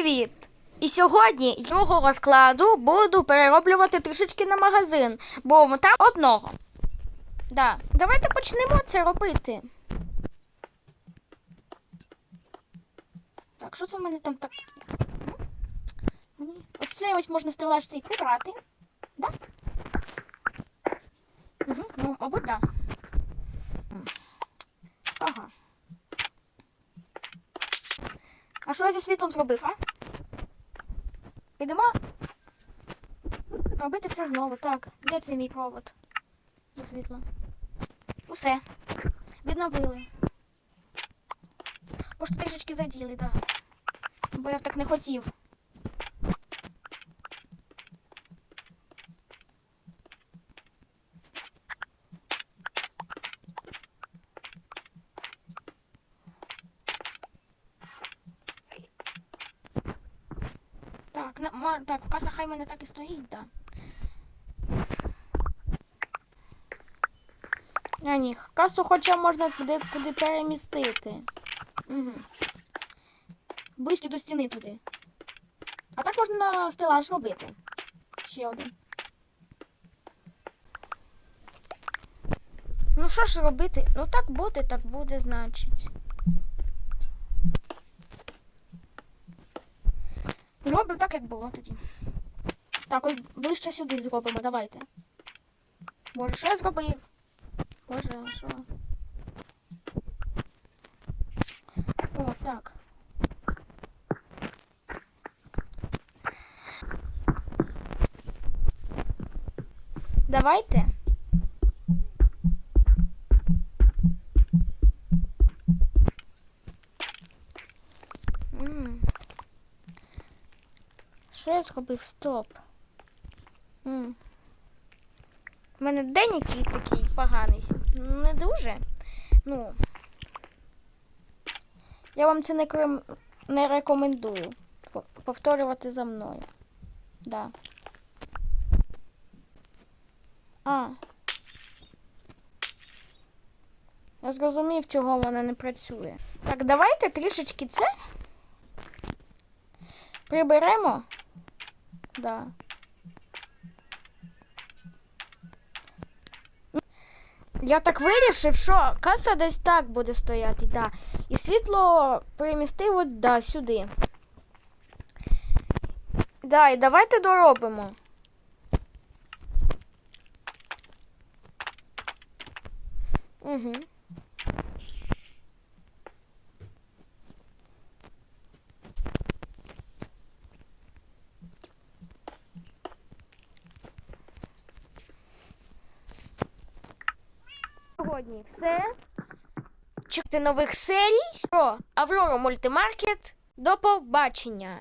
привіт! І сьогодні з другого розкладу буду перероблювати трішечки на магазин, бо там одного. Да. Давайте почнемо це робити. Так, що це в мене там так? М? Мені- Оце ось можна стелаж цей прибрати. Да? Угу. Ну, мабуть, да. Ага. А що я зі світлом зробив, а? Підемо робити все знову. Так, де цей мій провод до світла? Усе. Відновили. Просто трішечки заділи, так. Бо я так не хотів. Так, на, так, каса хай мене так і стоїть, так. А ні, касу хоча можна куди, куди перемістити. Угу. Ближче до стіни туди. А так можна стелаж робити. Ще один. Ну що ж робити? Ну так буде, так буде, значить. Зроблю так, як було тоді. Так, ось ближче сюди зробимо, давайте. Боже, що я зробив? Боже, що? Ось так. Давайте. М. Що я зробив? Стоп. М. У мене день який такий поганий. Не дуже. Ну. Я вам це не, крем... не рекомендую. Повторювати за мною. Да. А. Я зрозумів, чого вона не працює. Так, давайте трішечки це приберемо. Да. Я так вирішив, що каса десь так буде стояти, да. І світло перемістив от да, сюди. Да, і давайте доробимо. Угу. Сьогодні все. Чекайте нових серій про Аврору Мультимаркет. До побачення!